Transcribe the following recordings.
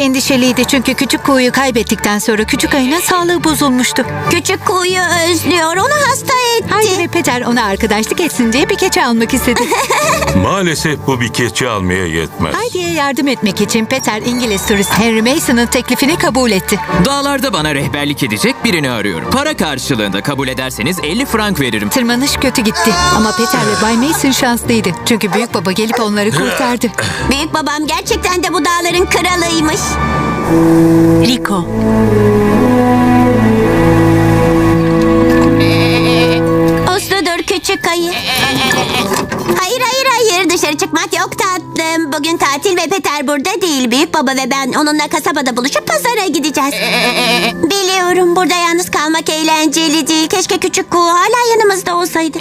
Endişeliydi çünkü küçük kuğuyu kaybettikten sonra küçük ayının sağlığı bozulmuştu. Küçük kuğuyu özlüyor. Onu hasta etti. Haydi ve Peter ona arkadaşlık etsin diye bir keçi almak istedi. Maalesef bu bir keçi almaya yetmez. Haydi'ye yardım etmek için Peter İngiliz turist Henry Mason'ın teklifini kabul etti. Dağlarda bana rehberlik edecek birini arıyorum. Para karşılığında kabul ederseniz 50 frank veririm. Tırmanış kötü gitti ama Peter ve Bay Mason şanslıydı. Çünkü büyük baba gelip onları kurtardı. Büyük babam gerçekten de bu dağların kralıymış. Liko. Usludur küçük ayı. Hayır hayır hayır dışarı çıkmak yok tatlım. Bugün tatil ve Peter burada değil. Büyük baba ve ben onunla kasabada buluşup pazara gideceğiz. Biliyorum burada yalnız kalmak eğlenceli değil. Keşke küçük kuğu hala yanımızda olsaydı.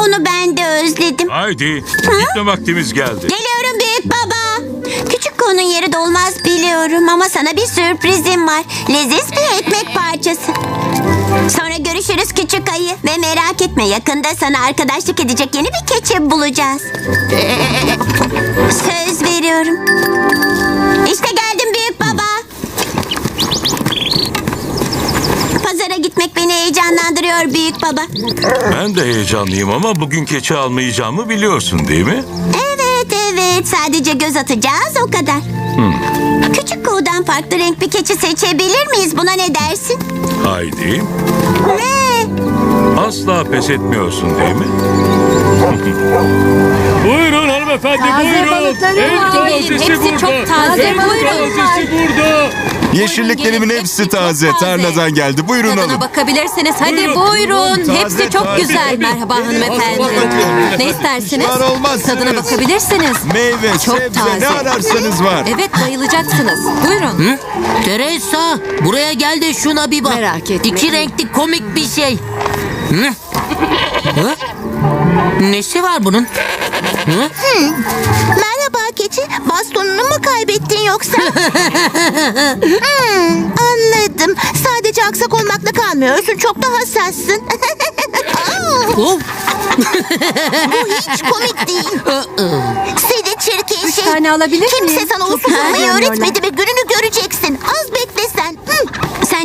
Onu ben de özledim. Haydi gitme vaktimiz geldi. Geliyorum büyük baba. Küçük kuğunun yeri dolmaz biliyorum ama sana bir sürprizim var. Leziz bir ekmek parçası. Sonra görüşürüz küçük ayı. Ve merak etme yakında sana arkadaşlık edecek yeni bir keçi bulacağız. Söz veriyorum. İşte geldim büyük baba. Pazara gitmek beni heyecanlandırıyor büyük baba. Ben de heyecanlıyım ama bugün keçi almayacağımı biliyorsun değil mi? Evet evet sadece göz atacağız o kadar. Küçük kuğudan farklı renk bir keçi seçebilir miyiz? Buna ne dersin? Haydi. Ne? Asla pes etmiyorsun değil mi? Buyurun hanımefendi buyurun. En tazesi burada. taze, En buyurun. tazesi burada. Yeşilliklerimin hepsi taze. Tarladan geldi. Buyurun Tadına alın. bakabilirsiniz. Hadi Buyurun. buyurun. Taze, Hepsi çok taze. güzel. Merhaba hanımefendi. Ne istersiniz? Pişman olmazsınız. Tadına bakabilirsiniz. Meyve, Çok sebze taze. ne ararsanız var. Evet bayılacaksınız. Buyurun. Teresa buraya gel de şuna bir bak. Merak etme. İki renkli komik bir şey. Hı? Hı? Nesi var bunun? Hı? Merhaba keçi. Bastonunu mu kaybettin yoksa? Hmm, anladım. Sadece aksak olmakla kalmıyorsun. Çok da hassassın. Oh, Bu hiç komik değil. Seni çirkin Üç şey. tane alabilir miyim? Kimse sana usul olmayı öğretmedi ve gününü göreceksin. Az bekle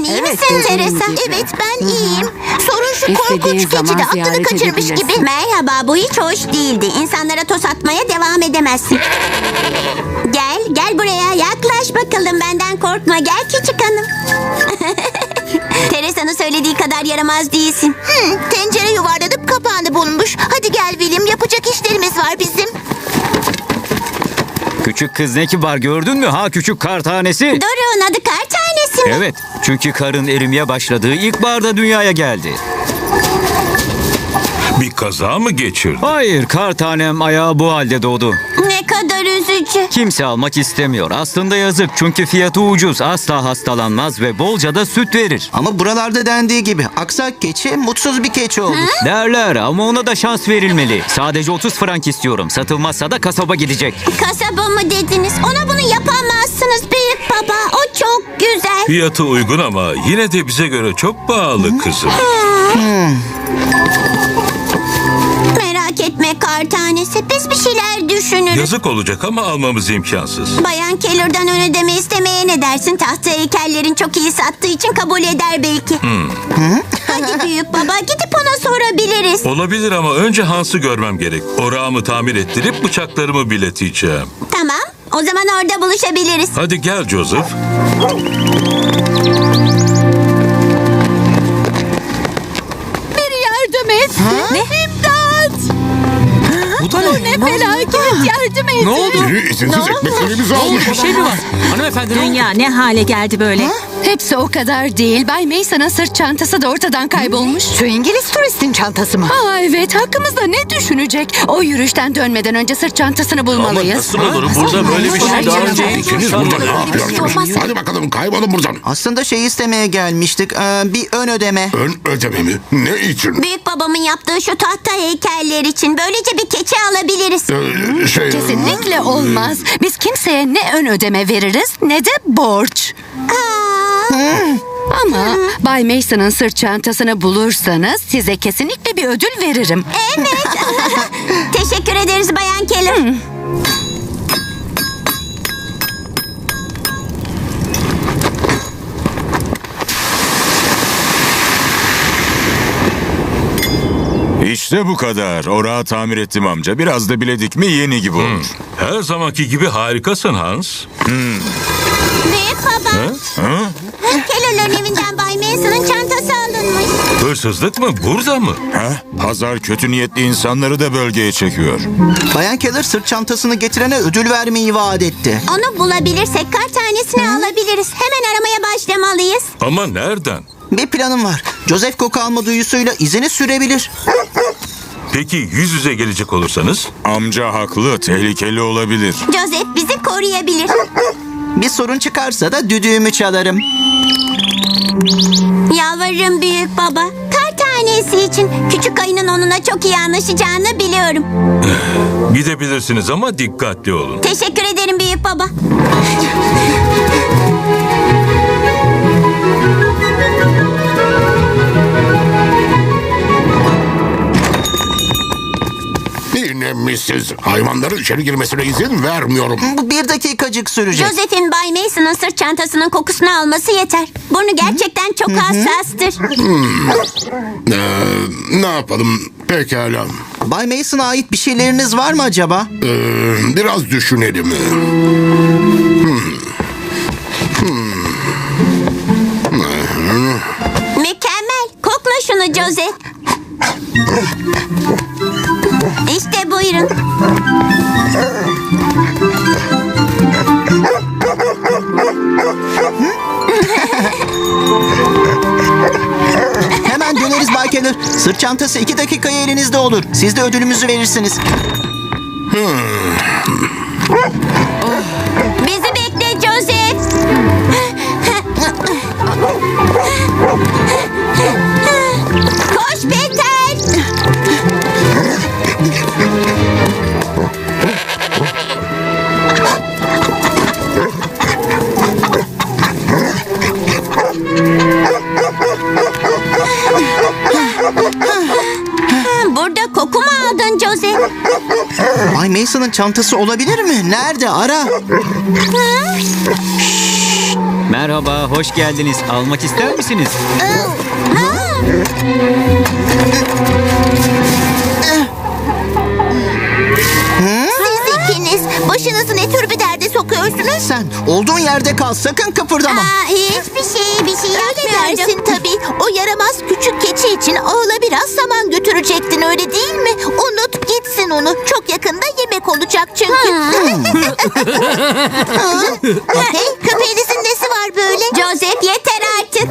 iyi Evet, misin dediğin Teresa? Evet ben iyiyim. Sorun şu İstediğin korkunç keçi zaman de aklını ziyaret kaçırmış edebilirsin. gibi. Merhaba bu hiç hoş değildi. İnsanlara toz atmaya devam edemezsin. Gel gel buraya yaklaş bakalım benden korkma gel küçük hanım. Teresa'nın söylediği kadar yaramaz değilsin. tencere yuvarlanıp kapağını bulmuş. Hadi gel William yapacak işlerimiz var bizim. Küçük kız ne kibar gördün mü ha küçük kar tanesi? Durun adı kar tanesi mi? Evet çünkü karın erimeye başladığı ilkbaharda dünyaya geldi. Bir kaza mı geçirdin? Hayır kar tanem ayağı bu halde doğdu. Ne kadar üzücü. Kimse almak istemiyor. Aslında yazık çünkü fiyatı ucuz. Asla hastalanmaz ve bolca da süt verir. Ama buralarda dendiği gibi aksak keçi mutsuz bir keçi olur. Derler ama ona da şans verilmeli. Sadece 30 frank istiyorum. Satılmazsa da kasaba gidecek. Kasaba mı dediniz? Ona bunu yapamazsınız büyük baba. O çok güzel. Fiyatı uygun ama yine de bize göre çok pahalı kızım. Merak etme kar tanesi. Biz bir şeyler düşünürüz. Yazık olacak ama almamız imkansız. Bayan Keller'dan ön ödeme istemeye ne dersin? Tahta heykellerin çok iyi sattığı için kabul eder belki. Hadi büyük baba gidip ona sorabiliriz. Olabilir ama önce Hans'ı görmem gerek. Orağımı tamir ettirip bıçaklarımı bileteceğim. Tamam. O zaman orada buluşabiliriz. Hadi gel Joseph. Felaket yardım et. Ne oldu? Biri izinsiz ekmeklerimizi almış. Bir şey mi var? Hanımefendi ne oldu? Dünya ne hale geldi böyle? Hepsi o kadar değil. Bay Mason'ın sırt çantası da ortadan kaybolmuş. Şu İngiliz turistin çantası mı? Aa evet hakkımızda ne düşünecek? O yürüyüşten dönmeden önce sırt çantasını bulmalıyız. olur? Burada böyle bir şey daha önce İkiniz burada ne yapıyorsunuz? Olmaz. Hadi bakalım kaybolun buradan. Aslında şey istemeye gelmiştik. ee, bir ön ödeme. Ön ödeme mi? Ne için? Büyük babamın yaptığı şu tahta heykeller için böylece bir keçi alabiliriz. Ee, şey... Kesinlikle olmaz. Biz kimseye ne ön ödeme veririz ne de borç. Ama Bay Mason'ın sırt çantasını bulursanız size kesinlikle bir ödül veririm. Evet. Teşekkür ederiz Bayan Keller. Hmm. İşte bu kadar. Orağı tamir ettim amca. Biraz da biledik mi yeni gibi hmm. olur. Her zamanki gibi harikasın Hans. Hmm. Büyük baba. Ha? Kello'ların evinden Bay Mason'ın çantası alınmış. Hırsızlık mı? Burada mı? Ha? Pazar kötü niyetli insanları da bölgeye çekiyor. Bayan Keller sırt çantasını getirene ödül vermeyi vaat etti. Onu bulabilirsek kar tanesini alabiliriz. Hemen aramaya başlamalıyız. Ama nereden? Bir planım var. Joseph koku alma duyusuyla izini sürebilir. Peki yüz yüze gelecek olursanız? Amca haklı. Tehlikeli olabilir. Joseph bizi koruyabilir. Bir sorun çıkarsa da düdüğümü çalarım. Yalvarırım büyük baba. Kar tanesi için küçük ayının onunla çok iyi anlaşacağını biliyorum. Gidebilirsiniz ama dikkatli olun. Teşekkür ederim büyük baba. Yine mi siz? Hayvanların içeri girmesine izin vermiyorum. Bu bir dakikacık sürecek. Joseph'in Bay Mason'ın sırt çantasının kokusunu alması yeter. Burnu gerçekten çok hassastır. Ee, ne yapalım? Pekala. Bay Mason'a ait bir şeyleriniz var mı acaba? Ee, biraz düşünelim. Mükemmel. Kokla şunu Joseph. İşte buyurun. Hemen döneriz Bay Keller. Sırt çantası iki dakikaya elinizde olur. Siz de ödülümüzü verirsiniz. Bizi bekle Joseph. Bay Mason'ın çantası olabilir mi? Nerede? Ara. Merhaba, hoş geldiniz. Almak ister misiniz? Siz ikiniz başınızı ne tür bir sokuyorsunuz? Sen olduğun yerde kal. Sakın kıpırdama. Aa, hiçbir şey, bir şey dersin tabii. O yaramaz küçük keçi için ağla biraz saman götürecektin öyle değil mi? Unut gitsin onu. Çok yakında yemek olacak çünkü. hey, köpeğinizin nesi var böyle? Joseph yeter artık.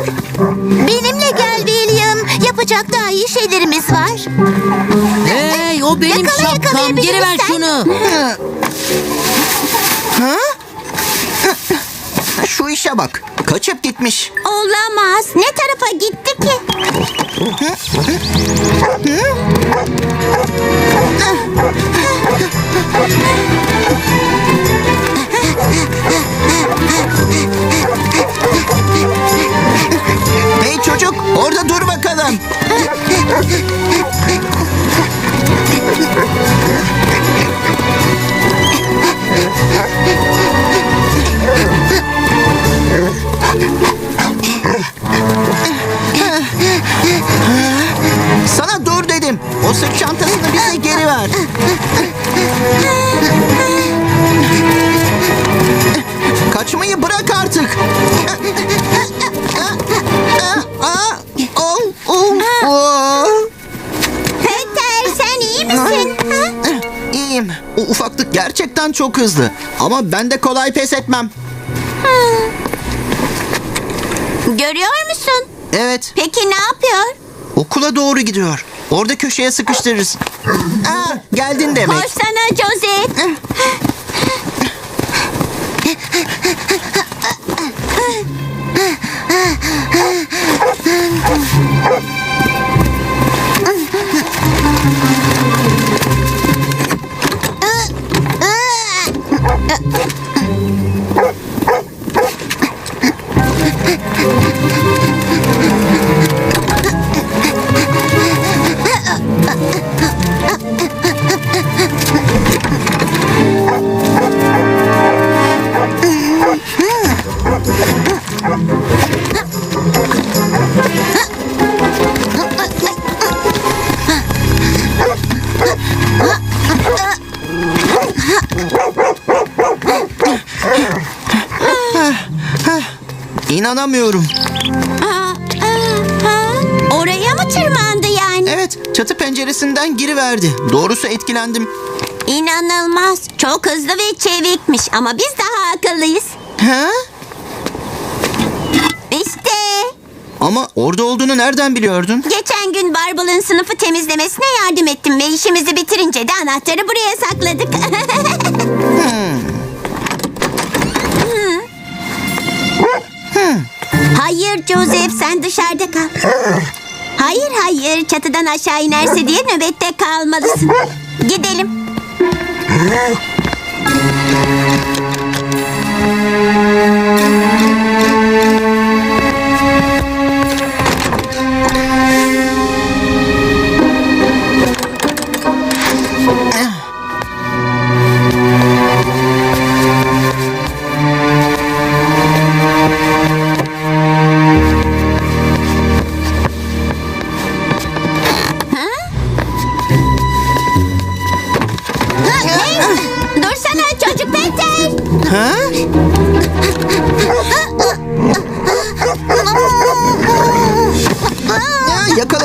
Benimle gel William. Yapacak daha iyi şeylerimiz var. Hey o benim Yakala, şapkam. Geri ver yakalayabilirsen. şunu. Şu işe bak. Kaçıp gitmiş. Olamaz. Ne tarafa gitti ki? Hey çocuk orada dur bakalım. Sana gerçekten çok hızlı. Ama ben de kolay pes etmem. Görüyor musun? Evet, Peki ne yapıyor? okula doğru gidiyor. Orada köşeye sıkıştırırız. Aa, geldin demek. Koşsana Joseph. İnanamıyorum. Aa, aa, ha? Oraya mı tırmandı yani? Evet, çatı penceresinden giriverdi. Doğrusu etkilendim. İnanılmaz. Çok hızlı ve çevikmiş ama biz daha akıllıyız. Ha? İşte Ama orada olduğunu nereden biliyordun? geçen gün Barbel'ın sınıfı temizlemesine yardım ettim ve işimizi bitirince de anahtarı buraya sakladık. Hmm. Hayır Joseph sen dışarıda kal. Hayır hayır çatıdan aşağı inerse diye nöbette kalmalısın. Gidelim.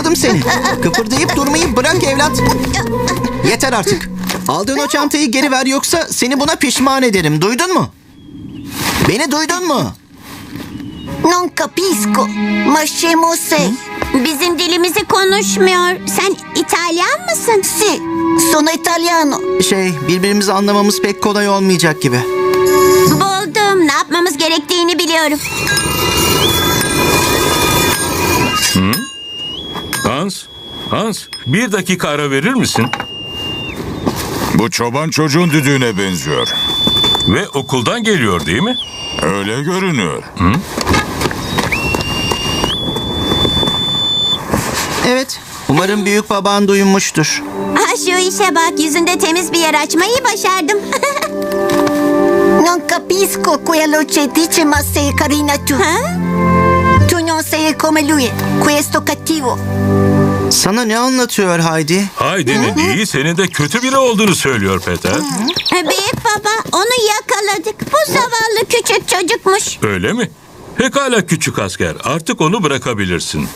Yakaladım seni. Kıpırdayıp durmayı bırak evlat. Yeter artık. Aldığın o çantayı geri ver yoksa seni buna pişman ederim. Duydun mu? Beni duydun mu? Non capisco. Ma scemo sei. Bizim dilimizi konuşmuyor. Sen İtalyan mısın? Si. Sono italiano. Şey, birbirimizi anlamamız pek kolay olmayacak gibi. Buldum. Ne yapmamız gerektiğini biliyorum. Hans, Hans bir dakika ara verir misin? Bu çoban çocuğun düdüğüne benziyor. Ve okuldan geliyor değil mi? Öyle görünüyor. Evet, umarım büyük baban duymuştur. Ha şu işe bak. Yüzünde temiz bir yer açmayı başardım. non capisco quello che dice ma sei carina tu. Ha? Tu non sei come lui. Questo cattivo. Sana ne anlatıyor Haydi? Haydi'nin iyi senin de kötü biri olduğunu söylüyor Peter. Büyük baba onu yakaladık. Bu zavallı küçük çocukmuş. Öyle mi? Pekala küçük asker artık onu bırakabilirsin.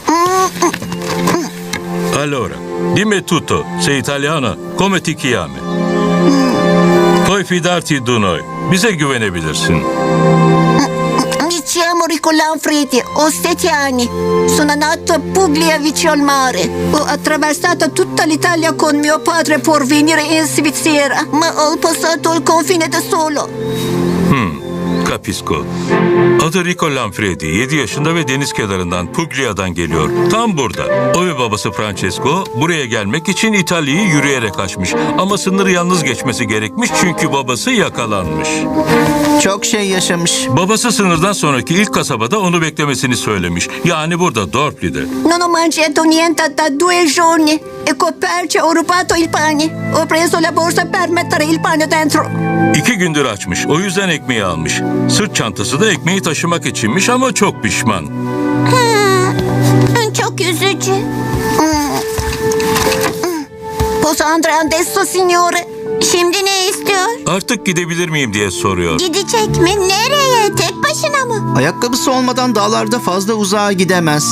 Allora, dimmi tutto, sei italiana, come ti chiami? Puoi fidarti di noi, bize güvenebilirsin. Mi chiamo Rico Lanfredi, ho sette anni. Sono nato a Puglia vicino al mare. Ho attraversato tutta l'Italia con mio padre per venire in Svizzera, ma ho passato il confine da solo. Capisco. Adı Rico Lanfredi, 7 yaşında ve deniz kenarından Puglia'dan geliyor. Tam burada. O ve babası Francesco buraya gelmek için İtalya'yı yürüyerek aşmış. Ama sınırı yalnız geçmesi gerekmiş çünkü babası yakalanmış. Çok şey yaşamış. Babası sınırdan sonraki ilk kasabada onu beklemesini söylemiş. Yani burada Dorpli'de. Non ho mangiato niente da due giorni e Coperci ho rubato il pane. Ho preso la borsa per mettere il pane dentro. İki gündür açmış. O yüzden ekmeği almış. Sırt çantası da ekmeği taşımak içinmiş ama çok pişman. Çok üzücü. Posso andare adesso, signore? Şimdi ne istiyor? Artık gidebilir miyim diye soruyor. Gidecek mi? Nereye? Tek başına mı? Ayakkabısı olmadan dağlarda fazla uzağa gidemez.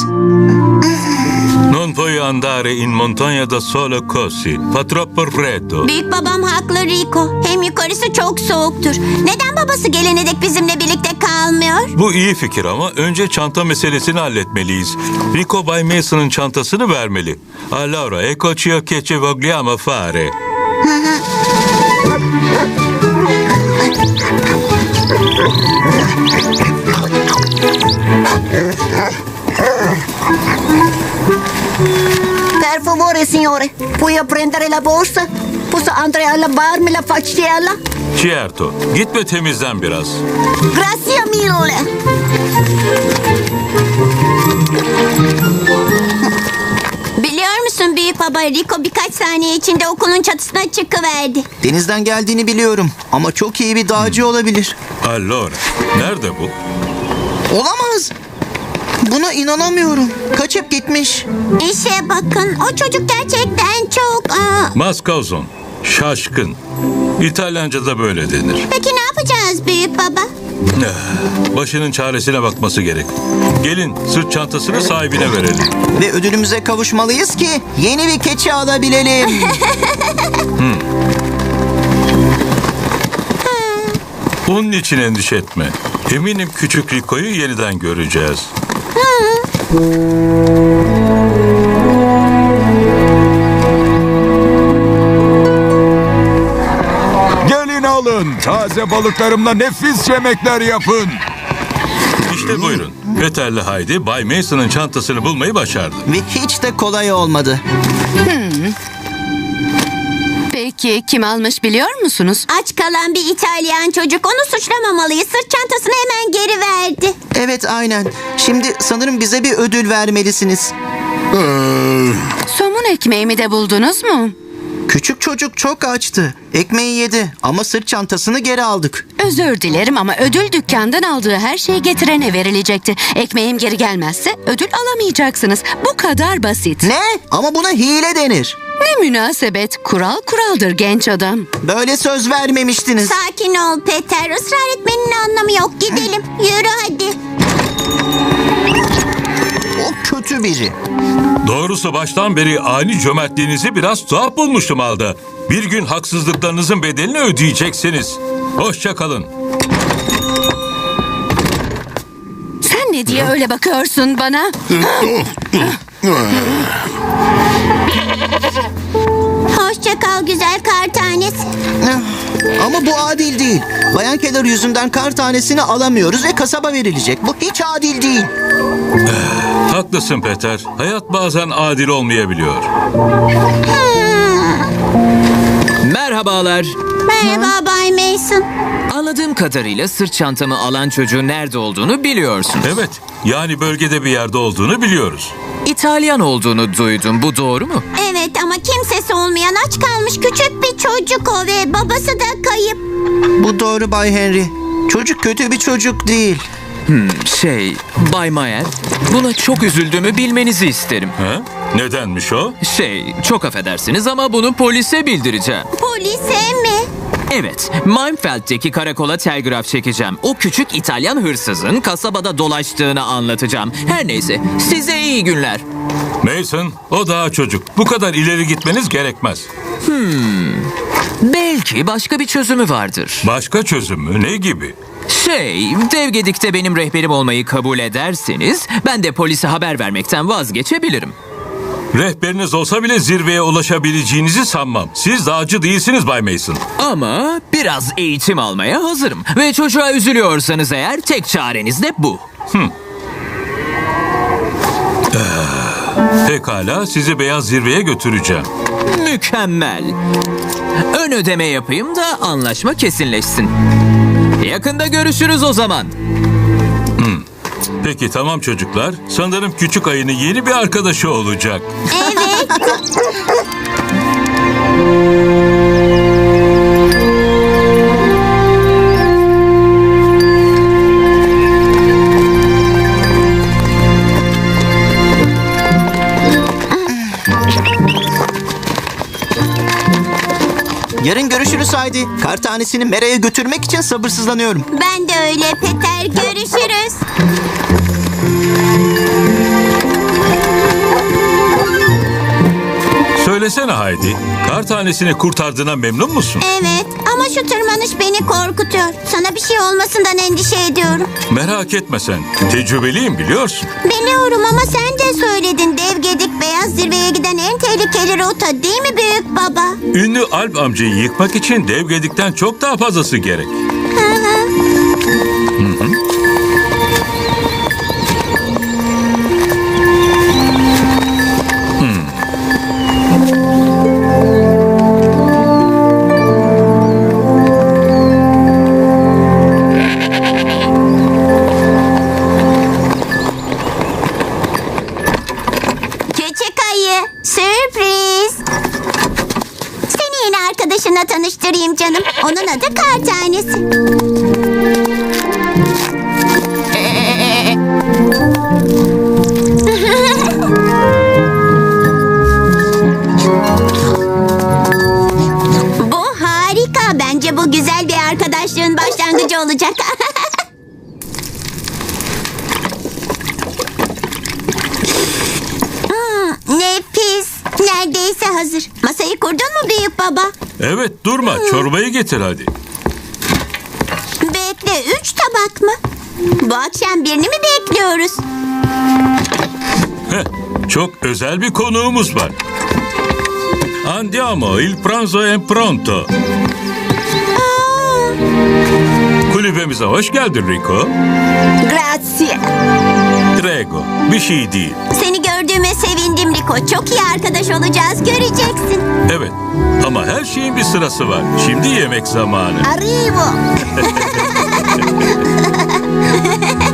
Non voglio andare in montagna da solo così. Fa troppo freddo. Büyük babam haklı Rico. Hem yukarısı çok soğuktur. Neden babası gelene dek bizimle birlikte kalmıyor? Bu iyi fikir ama önce çanta meselesini halletmeliyiz. Rico Bay Mason'ın çantasını vermeli. Allora, ecco ciò che ci vogliamo fare. Per favore, signore, puoi prendere la borsa? Posso andare a lavarmi la facciella? Certo, git ve temizlen biraz. Grazie mille. Biliyor musun büyük baba Rico birkaç saniye içinde okulun çatısına çıkıverdi. Denizden geldiğini biliyorum ama çok iyi bir dağcı olabilir. Allora, nerede bu? Olamaz. Buna inanamıyorum. Kaçıp gitmiş. İşe bakın o çocuk gerçekten çok... Aa, Maskazon, şaşkın. İtalyanca'da böyle denir. Peki ne yapacağız büyük baba? Başının çaresine bakması gerek. Gelin sırt çantasını sahibine verelim. Ve ödülümüze kavuşmalıyız ki yeni bir keçi alabilelim. Onun için endişe etme. Eminim küçük Rico'yu yeniden göreceğiz. Gelin alın. Taze balıklarımla nefis yemekler yapın. İşte buyurun. Peter'le Haydi Bay Mason'ın çantasını bulmayı başardı. Ve hiç de kolay olmadı. Peki kim almış biliyor musunuz? Aç kalan bir İtalyan çocuk. Onu suçlamamalıyız. Sırt çantasını hemen geri verdi. Evet aynen. Şimdi sanırım bize bir ödül vermelisiniz. Somun ekmeğimi de buldunuz mu? Küçük çocuk çok açtı. Ekmeği yedi ama sırt çantasını geri aldık. Özür dilerim ama ödül dükkandan aldığı her şeyi getirene verilecekti. Ekmeğim geri gelmezse ödül alamayacaksınız. Bu kadar basit. Ne? Ama buna hile denir. Ne münasebet. Kural kuraldır genç adam. Böyle söz vermemiştiniz. Sakin ol Peter. Israr etmenin anlamı yok. Gidelim. Yürü hadi. Kötü biri. Doğrusu baştan beri ani cömertliğinizi biraz tuhaf bulmuştum Alda. Bir gün haksızlıklarınızın bedelini ödeyeceksiniz. Hoşça kalın. Sen ne diye öyle bakıyorsun bana? Hoşça kal güzel kar tanesi. Ama bu adil değil. Bayan Keller yüzünden kar tanesini alamıyoruz ve kasaba verilecek. Bu hiç adil değil. Haklısın Peter. Hayat bazen adil olmayabiliyor. Merhabalar. Merhaba Bay Mason. Anladığım kadarıyla sırt çantamı alan çocuğun nerede olduğunu biliyorsun. Evet, yani bölgede bir yerde olduğunu biliyoruz. İtalyan olduğunu duydum. Bu doğru mu? Evet ama kimsesi olmayan aç kalmış küçük bir çocuk o ve babası da kayıp. Bu doğru Bay Henry. Çocuk kötü bir çocuk değil. Şey, Bay Mayer, buna çok üzüldüğümü bilmenizi isterim. He? Nedenmiş o? Şey, çok affedersiniz ama bunu polise bildireceğim. Polise mi? Evet, Meinfeld'deki karakola telgraf çekeceğim. O küçük İtalyan hırsızın kasabada dolaştığını anlatacağım. Her neyse, size iyi günler. Mason, o daha çocuk. Bu kadar ileri gitmeniz gerekmez. Belki başka bir çözümü vardır. Başka çözüm mü? Ne gibi? Şey, Devgedik'te benim rehberim olmayı kabul ederseniz... ...ben de polise haber vermekten vazgeçebilirim. Rehberiniz olsa bile zirveye ulaşabileceğinizi sanmam. Siz dağcı değilsiniz Bay Mason. Ama biraz eğitim almaya hazırım. Ve çocuğa üzülüyorsanız eğer tek çareniz de bu. Pekala, sizi beyaz zirveye götüreceğim. Mükemmel. Ön ödeme yapayım da anlaşma kesinleşsin. Yakında görüşürüz o zaman. Peki tamam çocuklar. Sanırım küçük ayının yeni bir arkadaşı olacak. Evet. Yarın görüşürüz haydi. Kar tanesini Mera'ya götürmek için sabırsızlanıyorum. ben de öyle Peter. Görüşürüz. Söylesene Haydi, kar tanesini kurtardığına memnun musun? Evet ama şu tırmanış beni korkutuyor. Sana bir şey olmasından endişe ediyorum. Merak etme sen. Tecrübeliyim biliyorsun. Biliyorum ama sen de söyledin. Dev gedik beyaz zirveye giden en tehlikeli rota değil mi büyük baba? Ünlü Alp amcayı yıkmak için dev gedikten çok daha fazlası gerek. Canım. Onun adı kar tanesi. Evet durma çorbayı getir hadi. Bekle üç tabak mı? Bu akşam birini mi bekliyoruz? Heh, çok özel bir konuğumuz var. Andiamo il pranzo è pronto. Kulübemize hoş geldin Rico. Grazie. Prego. Bir şey değil. Seni gördüğüme sevindim Rico. Çok iyi arkadaş olacağız göreceksin. Evet. Ama her şeyin bir sırası var. Şimdi yemek zamanı. Arrivo.